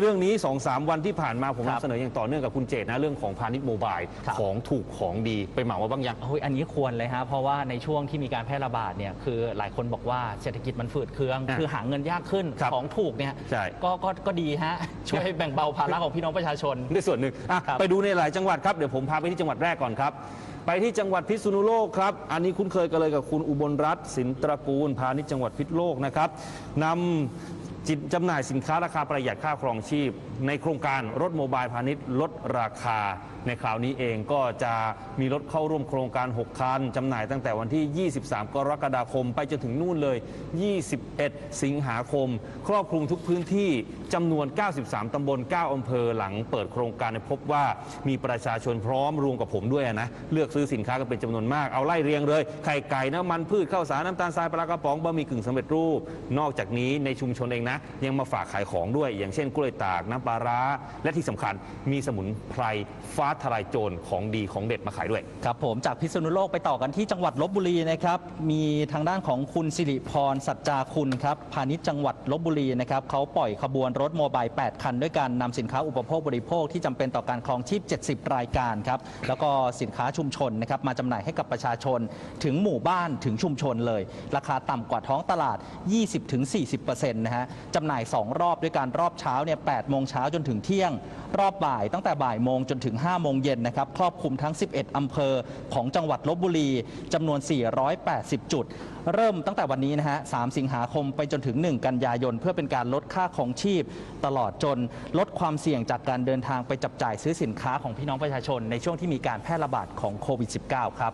เรื่องนี้2อสวันที่ผ่านมาผมครับนำเสนออย่างต่อเนื่องกับคุณเจตนะเรื่องของพาณิชย์โมบายครับของถูกของดีไปเหมาว่าบ้างยังโอ้ยอันนี้ควรเลยฮะเพราะว่าในช่วงที่มีการแพร่ระบาดเนี่ยคือหลายคนบอกว่าเศรษฐกิจมันฝืดเคืองอะคือหาเงินยากขึ้นครับของถูกเนี่ยใช่ก็ก็ก็ดีฮะช่วยแบ่งเบาภาระของพี่น้องประชาชนได้ส่วนหนึ่งอะครับไปดูในหลายจังหวัดครับเดี๋ยวผมพาไปที่จังหวัดแรกก่อนครับไปที่จังหวัดพิษณุโลกครับ อันนี้คุ้นเคยกันเลยกับคุณอุบลรัตน์สินตระกูลพาณิชย์จังหวัดพิษณุโลกนะครับนำ จิตจำหน่ายสินค้าราคาประหยัดค่าครองชีพ ในโครงการรถโมบายพาณิชย์ลดราคา ในคราวนี้เองก็จะมีรถเข้าร่วมโครงการ 6 คันจำหน่ายตั้งแต่วันที่ 23 กรกฎาคม ไปจนถึงนู่นเลย 21 สิงหาคม ครอบคลุมทุกพื้นที่จำนวน 93 ตำบล 9อำเภอหลังเปิดโครงการพบว่ามีประชาชนพร้อมรวมกับผมด้วยนะเลือกซื้อสินค้ากันเป็นจำนวนมากเอาไล่เรียงเลยไข่ไก่น้ำมันพืชข้าวสารน้ำตาลทรายปลากระป๋องบะหมี่กึ่งสำเร็จรูป นอกจากนี้ในชุมชนเองนะยังมาฝากขายของด้วย อย่างเช่นกล้วยตากน้ำปลาร้า และที่สำคัญมีสมุนไพรฟ้าทลายโจรของดีของเด็ดมาขายด้วย ครับผมจากพิษณุโลกไปต่อกันที่จังหวัดลบบุรีนะครับมีทางด้านของคุณสิริพรสัจจาคุณครับพาณิชย์จังหวัดลบบุรีนะครับเขาปล่อยขบวนรถโมบาย 8 คันด้วยการนำสินค้าอุปโภคบริโภคที่จำเป็นต่อการครองชีพ 70 รายการครับแล้วก็สินค้าชุมชนนะครับมาจำหน่ายให้กับประชาชนถึงหมู่บ้านถึงชุมชนเลย ราคาต่ำกว่าท้องตลาด 20-40%นะฮะจำหน่าย 2 รอบด้วยการรอบเช้าเนี่ย8โมงเช้าจนถึงเที่ยง รอบบ่ายตั้งแต่บ่ายโมงจนถึง 5 โมงเย็นนะครับครอบคลุมทั้ง 11 อำเภอของจังหวัดลบบุรีจำนวน 480 จุด เริ่มตั้งแต่วันนี้นะฮะ 3 สิงหาคมไปจนถึง 1 กันยายน เพื่อเป็นการลดค่าของชีพ ตลอดจนลดความเสี่ยงจากการเดินทางไปจับจ่ายซื้อสินค้าของพี่น้องประชาชน ในช่วงที่มีการแพร่ระบาดของโควิด -19 ครับ